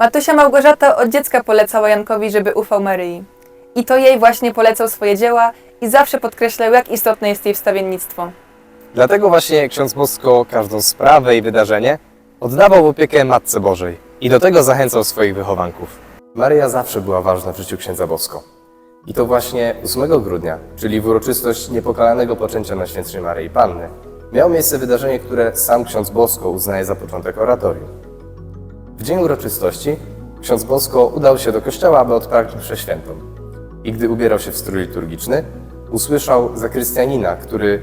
Matusia Małgorzata od dziecka polecała Jankowi, żeby ufał Maryi. I to jej właśnie polecał swoje dzieła i zawsze podkreślał, jak istotne jest jej wstawiennictwo. Dlatego właśnie ksiądz Bosko każdą sprawę i wydarzenie oddawał w opiekę Matce Bożej i do tego zachęcał swoich wychowanków. Maryja zawsze była ważna w życiu księdza Bosko. I to właśnie 8 grudnia, czyli w uroczystość niepokalanego poczęcia Najświętszej Maryi Panny, miało miejsce wydarzenie, które sam ksiądz Bosko uznaje za początek oratorium. W dzień uroczystości ksiądz Bosko udał się do kościoła, aby odprawić mszę świętą. I gdy ubierał się w strój liturgiczny, usłyszał zakrystianina, który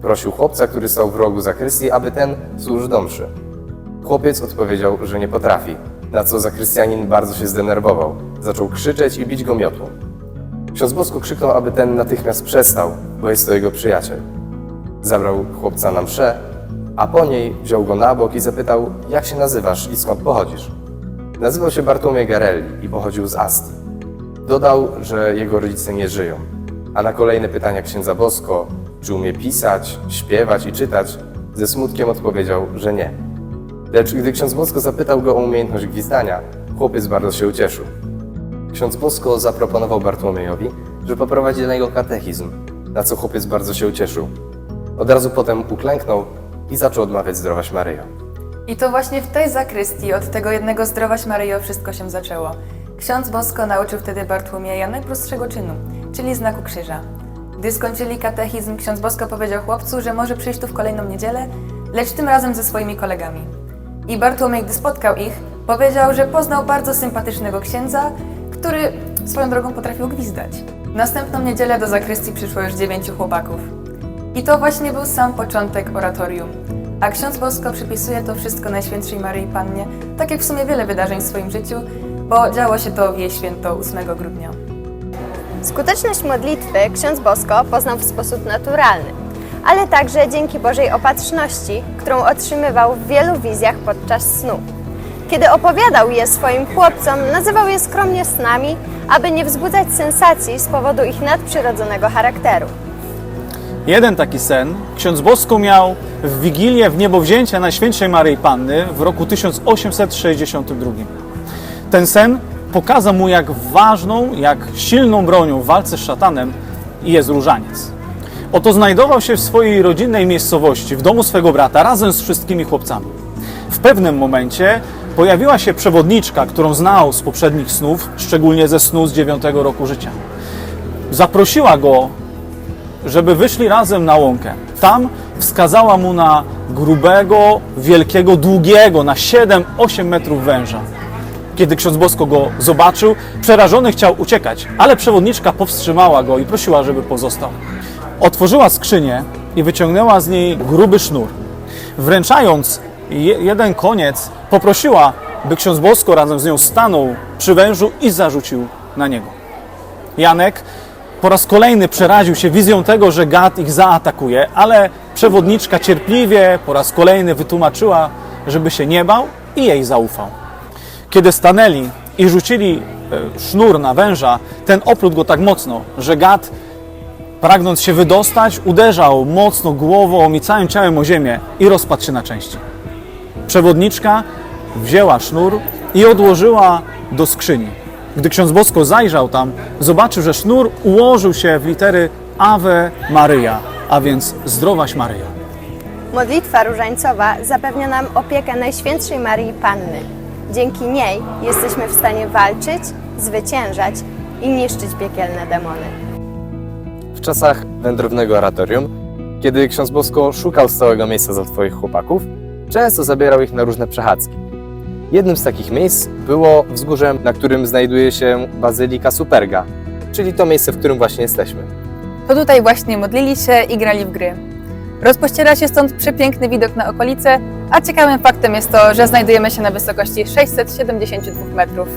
prosił chłopca, który stał w rogu zakrystii, aby ten służył do mszy. Chłopiec odpowiedział, że nie potrafi, na co zakrystianin bardzo się zdenerwował. Zaczął krzyczeć i bić go miotłą. Ksiądz Bosko krzyknął, aby ten natychmiast przestał, bo jest to jego przyjaciel. Zabrał chłopca na mszę, a po niej wziął go na bok i zapytał, jak się nazywasz i skąd pochodzisz. Nazywał się Bartłomiej Garelli i pochodził z Ast. Dodał, że jego rodzice nie żyją, a na kolejne pytania księdza Bosko, czy umie pisać, śpiewać i czytać, ze smutkiem odpowiedział, że nie. Lecz gdy ksiądz Bosko zapytał go o umiejętność gwizdania, chłopiec bardzo się ucieszył. Ksiądz Bosko zaproponował Bartłomiejowi, że poprowadzi dla niego katechizm, na co chłopiec bardzo się ucieszył. Od razu potem uklęknął i zaczął odmawiać zdrowaś Maryjo. I to właśnie w tej zakrystii od tego jednego zdrowaś Maryjo wszystko się zaczęło. Ksiądz Bosko nauczył wtedy Bartłomieja najprostszego czynu, czyli znaku krzyża. Gdy skończyli katechizm, ksiądz Bosko powiedział chłopcu, że może przyjść tu w kolejną niedzielę, lecz tym razem ze swoimi kolegami. I Bartłomiej, gdy spotkał ich, powiedział, że poznał bardzo sympatycznego księdza, który swoją drogą potrafił gwizdać. Następną niedzielę do zakrystii przyszło już dziewięciu chłopaków. I to właśnie był sam początek oratorium. A ksiądz Bosko przypisuje to wszystko Najświętszej Maryi Pannie, tak jak w sumie wiele wydarzeń w swoim życiu, bo działo się to w jej święto 8 grudnia. Skuteczność modlitwy ksiądz Bosko poznał w sposób naturalny, ale także dzięki Bożej opatrzności, którą otrzymywał w wielu wizjach podczas snu. Kiedy opowiadał je swoim chłopcom, nazywał je skromnie snami, aby nie wzbudzać sensacji z powodu ich nadprzyrodzonego charakteru. Jeden taki sen ksiądz Bosko miał w Wigilię w niebowzięcia Najświętszej Maryi Panny w roku 1862. Ten sen pokazał mu, jak ważną, jak silną bronią w walce z szatanem jest różaniec. Oto znajdował się w swojej rodzinnej miejscowości, w domu swego brata, razem z wszystkimi chłopcami. W pewnym momencie pojawiła się przewodniczka, którą znał z poprzednich snów, szczególnie ze snu z dziewiątego roku życia. Zaprosiła go żeby wyszli razem na łąkę. Tam wskazała mu na grubego, wielkiego, długiego, na 7-8 metrów węża. Kiedy ksiądz Bosko go zobaczył, przerażony chciał uciekać, ale przewodniczka powstrzymała go i prosiła, żeby pozostał. Otworzyła skrzynię i wyciągnęła z niej gruby sznur. Wręczając je, jeden koniec, poprosiła, by ksiądz Bosko razem z nią stanął przy wężu i zarzucił na niego. Janek po raz kolejny przeraził się wizją tego, że gad ich zaatakuje, ale przewodniczka cierpliwie po raz kolejny wytłumaczyła, żeby się nie bał i jej zaufał. Kiedy stanęli i rzucili e, sznur na węża, ten oplótł go tak mocno, że gad, pragnąc się wydostać, uderzał mocno głową i całym ciałem o ziemię i rozpadł się na części. Przewodniczka wzięła sznur i odłożyła do skrzyni. Gdy ksiądz Bosko zajrzał tam, zobaczył, że sznur ułożył się w litery Ave Maryja, a więc zdrowaś Maryjo. Modlitwa różańcowa zapewnia nam opiekę Najświętszej Maryi Panny. Dzięki niej jesteśmy w stanie walczyć, zwyciężać i niszczyć piekielne demony. W czasach wędrownego oratorium, kiedy ksiądz Bosko szukał stałego miejsca dla Twoich chłopaków, często zabierał ich na różne przechadzki. Jednym z takich miejsc było wzgórze, na którym znajduje się Bazylika Superga, czyli to miejsce, w którym właśnie jesteśmy. To tutaj właśnie modlili się i grali w gry. Rozpościera się stąd przepiękny widok na okolice, a ciekawym faktem jest to, że znajdujemy się na wysokości 672 metrów.